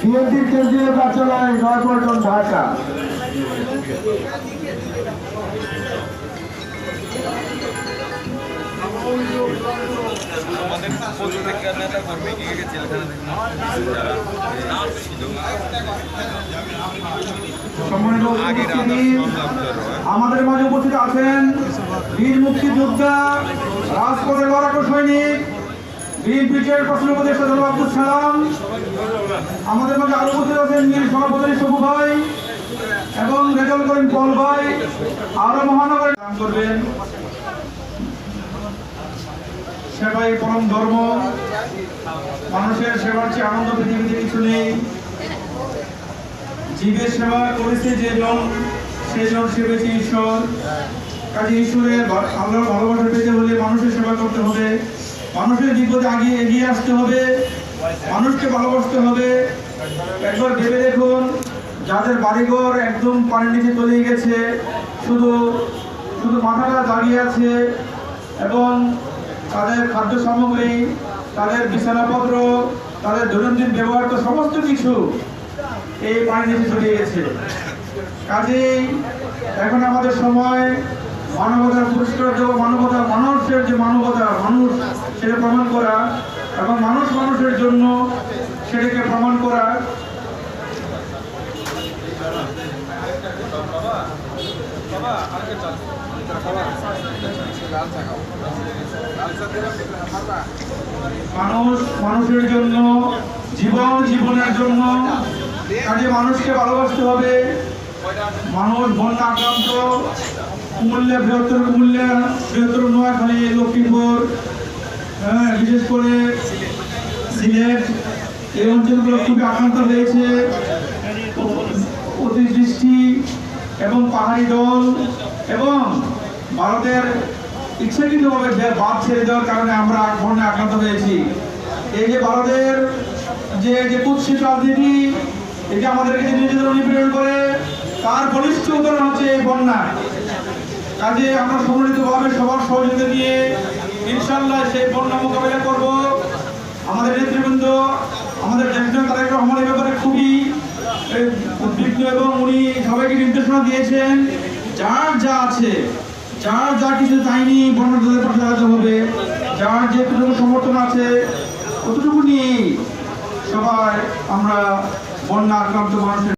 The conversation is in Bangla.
বিএনপির কেন্দ্রীয় কার্যালয় নয়পল্টন ঢাকা। আমাদের মাঝে উপস্থিত আছেন বীর মুক্তিযোদ্ধা রাজপথে লড়াকু সৈনিক আমাদের মাঝে আরও উপস্থিত আছেন সভাপতি ভাই এবং রেজাল করিম পল ভাই। আরও মহানগরে কাম করবেন। সেবাই পরম ধর্ম। মানুষের সেবার চেয়ে আনন্দ পৃথিবীতে কিছু নেই। জীবের সেবা করেছে যে জন, সে জন সেবেছে ঈশ্বর। কাজে ঈশ্বরের আল্লাহর ভালোবাসা পেতে হলে মানুষের সেবা করতে হবে। মানুষের বিপদে আগে এগিয়ে আসতে হবে, মানুষকে ভালোবাসতে হবে। একবার ভেবে দেখুন, যাদের বাড়িঘর একদম পানির নিচে তলিয়ে গেছে, শুধু শুধু মাথাটা দাঁড়িয়ে আছে এবং তাদের খাদ্য সামগ্রী, তাদের বিছানাপত্র, তাদের দৈনন্দিন ব্যবহার, তো সমস্ত কিছু এই পানি নিচে চলে গেছে। কাজেই এখন আমাদের সময় মানবতার পুরস্কার মানবতা মানুষের যে মানবতা মানুষ সেটা প্রমাণ করা এবং মানুষ মানুষের জন্য সেটাকে প্রমাণ করা। মানুষ মানুষের জন্য, জীবন জীবনের জন্য কাজে মানুষকে ভালোবাসতে হবে। মানুষ বন্যা আক্রান্ত কুমিল্লা বৃহত্তর কুমিল্লা বৃহত্তর নোয়াখালী, লক্ষ্মীপুর বিশেষ করে সিলেট এই অঞ্চলগুলো খুবই আক্রান্ত হয়েছে। অতিবৃষ্টি এবং পাহাড়ি দল এবং ভারতের ইচ্ছাকৃতভাবে বাদ ছেড়ে দেওয়ার কারণে আমরা বন্যা আক্রান্ত হয়েছি। এই যে ভারতের যে যে কুৎসিত রাজনীতি যে আমাদেরকে নিজেদের নিপীড়ন করে, তার বলিষ্ঠ উদাহরণ হচ্ছে এই বন্যা। কাজে আমরা সম্মিলিতভাবে সবার সহযোগিতা নিয়ে ইনশাল্লাহ সেই বন্যা মোকাবেলা করব। আমাদের নেতৃবৃন্দ, আমাদের জ্যেষ্ঠ তারেক রহমান ব্যাপারে খুবই উদ্বিগ্ন এবং উনি সবাইকে নির্দেশনা দিয়েছেন, যার যা আছে, যার যা কিছু চাইনি বন্যাদের পাশে দাঁড়াতে হবে, যার যেটুকু সমর্থন আছে ততটুকু নিয়েই সবাই আমরা বন্যা আক্রান্ত মানুষের